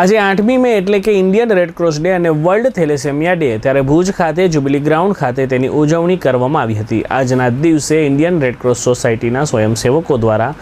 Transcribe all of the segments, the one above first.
આજે આઠમી મે એટલે કે ઇન્ડિયન રેડક્રોસ ડે અને વર્લ્ડ થેલેસેમિયા ડે ત્યારે ભુજ ખાતે જુબિલી ગ્રાઉન્ડ ખાતે તેની ઉજવણી કરવામાં આવી હતી. આજના દિવસે ઇન્ડિયન રેડક્રોસ સોસાયટીના સ્વયંસેવકો દ્વારા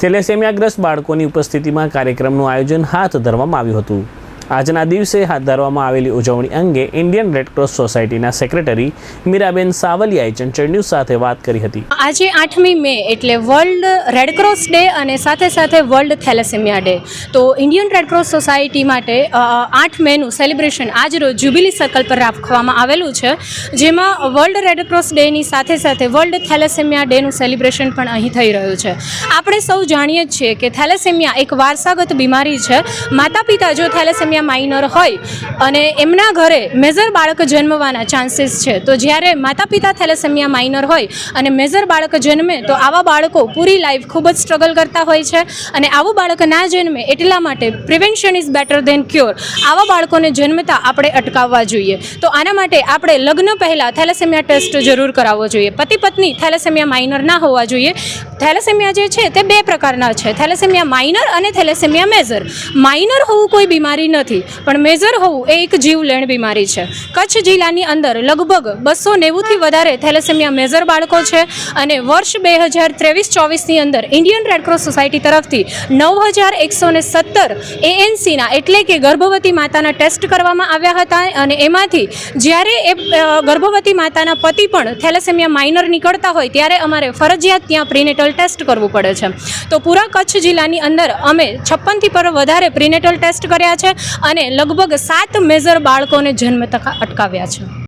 થેલેસેમિયાગ્રસ્ત બાળકોની ઉપસ્થિતિમાં કાર્યક્રમનું આયોજન હાથ ધરવામાં આવ્યું હતું. આજના દિવસે હાથ ધરવામાં આવેલી ઉજવણી અંગે ઇન્ડિયન રેડક્રોસ સોસાયટીના સેક્રેટરી મીરાબેન સાવલિયાએ ચંચળ ન્યૂઝ સાથે વાત કરી હતી. આજે આઠમી મે એટલે વર્લ્ડ રેડક્રોસ ડે અને સાથે સાથે વર્લ્ડ થેલેસેમિયા ડે. તો ઇન્ડિયન રેડક્રોસ સોસાયટી માટે આઠ મેનું સેલિબ્રેશન આજ રોજ જ્યુબિલી સર્કલ પર રાખવામાં આવેલું છે. જેમાં વર્લ્ડ રેડક્રોસ ડેની સાથે સાથે વર્લ્ડ થેલેસેમિયા ડેનું સેલિબ્રેશન પણ અહીં થઈ રહ્યું છે. આપણે સૌ જાણીએ છીએ કે થેલેસેમિયા એક વારસાગત બીમારી છે. માતા પિતા જો થેલેસેમિયા માઇનર હોય અને એમના ઘરે મેજર બાળક જન્મવાના ચાન્સીસ છે. તો જ્યારે માતા પિતા થેલેસેમિયા માઇનર હોય અને મેજર બાળક જન્મે, તો આવા બાળકો પૂરી લાઈફ ખૂબ જ સ્ટ્રગલ કરતા હોય છે અને આવું બાળક ના જન્મે એટલા માટે prevention is better than cure આવા બાળકોને જન્મતા આપણે અટકાવવા જોઈએ. તો આના માટે આપણે લગ્ન પહેલાં થેલેસેમિયા ટેસ્ટ જરૂર કરાવવો જોઈએ. પતિ પત્ની થેલેસેમિયા માઇનર ના હોવા જોઈએ. થેલેસેમિયા જે છે તે બે પ્રકારના છે. થેલેસેમિયા માઇનર અને થેલેસેમિયા મેજર. માઇનર હોવું કોઈ બીમારી નથી, પણ મેજર હોવું એ એક જીવલેણ બીમારી છે. કચ્છ જિલ્લાની અંદર લગભગ બસો નેવુંથી વધારે થેલેસેમિયા મેજર બાળકો છે અને વર્ષ બે હજાર ત્રેવીસ ચોવીસની અંદર ઇન્ડિયન રેડક્રોસ સોસાયટી તરફથી નવ હજાર એકસો ને સત્તર એએનસીના એટલે કે ગર્ભવતી માતાના ટેસ્ટ કરવામાં આવ્યા હતા અને એમાંથી જ્યારે એ ગર્ભવતી માતાના પતિ પણ થેલેસેમિયા માઇનર નીકળતા હોય ત્યારે અમારે ફરજિયાત ત્યાં પ્રીનેટલ ટેસ્ટ કરવું પડે છે. તો પૂરા કચ્છ જિલ્લાની અંદર અમે છપ્પનથી પર વધારે પ્રિનેટલ ટેસ્ટ કર્યા છે અને લગભગ સાત મેજર બાળકોને જન્મ અટકાવ્યા છે.